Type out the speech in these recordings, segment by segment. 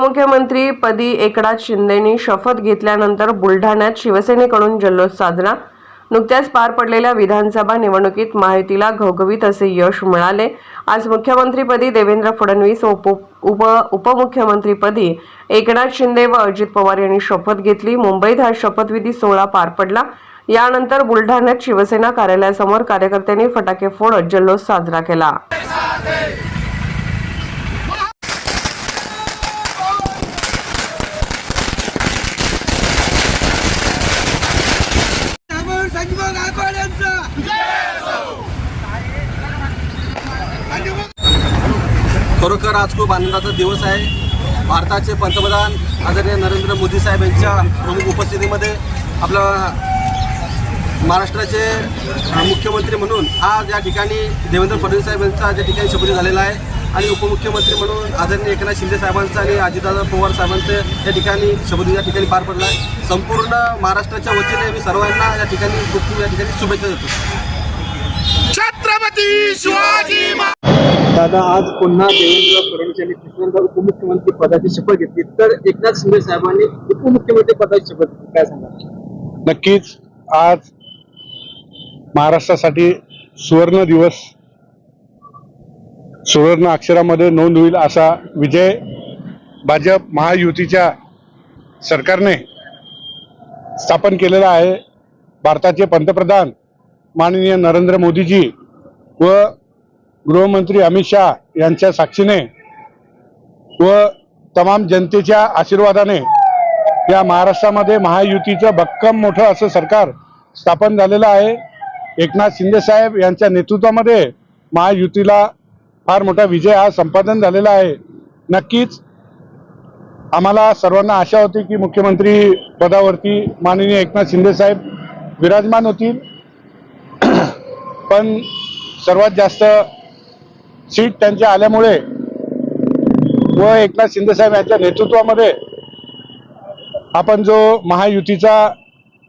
उपमुख्यमंत्री पदी एकनाथ शिंदेनी शपथ घेतल्यानंतर बुलढाण्यात शिवसेनेकडून जल्लोष साजरा नुकत्याच पार पडलेल्या विधानसभा निवडणुकीत माहितीला घवघवीत असे यश मिळाले. आज मुख्यमंत्रीपदी देवेंद्र फडणवीस उप उप उपमुख्यमंत्रीपदी एकनाथ शिंदे व अजित पवार यांनी शपथ घेतली. मुंबईत हा शपथविधी सोहळा पार पडला. यानंतर बुलढाण्यात शिवसेना कार्यालयासमोर कार्यकर्त्यांनी फटाके फोडत जल्लोष साजरा केला. संजीवन गायकवाड यांचा खरोखर आज खूप आनंदाचा दिवस आहे. भारताचे पंतप्रधान आदरणीय नरेंद्र मोदी साहेब यांच्या प्रमुख उपस्थितीमध्ये आपला महाराष्ट्राचे मुख्यमंत्री म्हणून आज या ठिकाणी देवेंद्र फडणवीस साहेब यांचा त्या ठिकाणी शपथ झालेला आहे आणि उपमुख्यमंत्री म्हणून आदरणीय एकनाथ शिंदे साहेबांचा आणि अजितदादा पवार साहेबांचं या ठिकाणी शपथ या ठिकाणी पार पडला आहे. संपूर्ण महाराष्ट्राच्या वतीने मी सर्वांना या ठिकाणी खूप खूप या ठिकाणी शुभेच्छा देतो. छत्रपती शिवाजी दादा आज पुन्हा देवेंद्र फडणवीस यांनी तिसऱ्यांदा उपमुख्यमंत्री पदाची शपथ घेतली. तर एकनाथ शिंदे साहेबांनी उपमुख्यमंत्री पदाची शपथ घेतली. काय सांगा नक्कीच आज महाराष्ट्रासाठी सुवर्ण दिवस सुवर्ण अक्षरामध्ये नोंद होईल असा विजय भाजप महायुतीच्या सरकारने स्थापन केलेला आहे. भारताचे पंतप्रधान माननीय नरेंद्र मोदीजी व गृहमंत्री अमित शहा यांच्या साक्षीने व तमाम जनतेच्या आशीर्वादाने या महाराष्ट्रामध्ये महायुतीचं भक्कम मोठं असं सरकार स्थापन झालेलं आहे. एकनाथ शिंदे साहेब यांच्या नेतृत्वामध्ये महायुतीला फार मोठा विजय हा संपादन झालेला आहे. नक्कीच आम्हाला सर्वांना आशा होती की मुख्यमंत्री पदावरती माननीय एकनाथ शिंदे साहेब विराजमान होतील. पण सर्वात जास्त सीट त्यांच्या आल्यामुळे व एकनाथ शिंदे साहेब यांच्या नेतृत्वामध्ये आपण जो महायुतीचा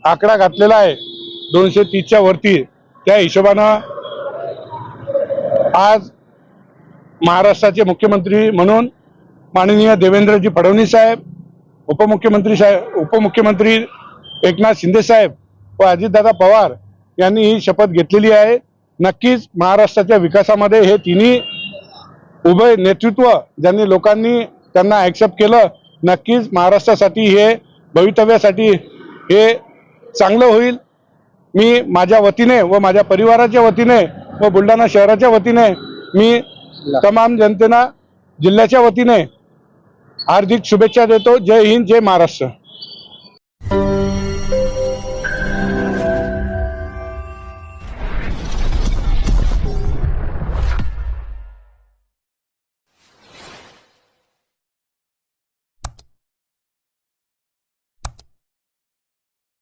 आकडा घातलेला आहे दोनशे तीसच्या वरती त्या हिशोबानं आज महाराष्ट्राचे मुख्यमंत्री म्हणून माननीय देवेंद्रजी फडणवीस साहेब उपमुख्यमंत्री साहेब उपमुख्यमंत्री एकनाथ शिंदे साहेब व अजितदादा पवार यांनी ही शपथ घेतलेली आहे. नक्कीच महाराष्ट्राच्या विकासामध्ये हे तिन्ही उभय नेतृत्व ज्यांनी लोकांनी त्यांना ऍक्सेप्ट केलं नक्कीच महाराष्ट्रासाठी हे भवितव्यासाठी हे चांगलं होईल. मी माझ्या वतीने व माझ्या परिवाराच्या वतीने व बुलढाणा शहराच्या वतीने मी तमाम जनतेना जिल्ह्याच्या वतीने हार्दिक शुभेच्छा देतो. जय हिंद जय महाराष्ट्र.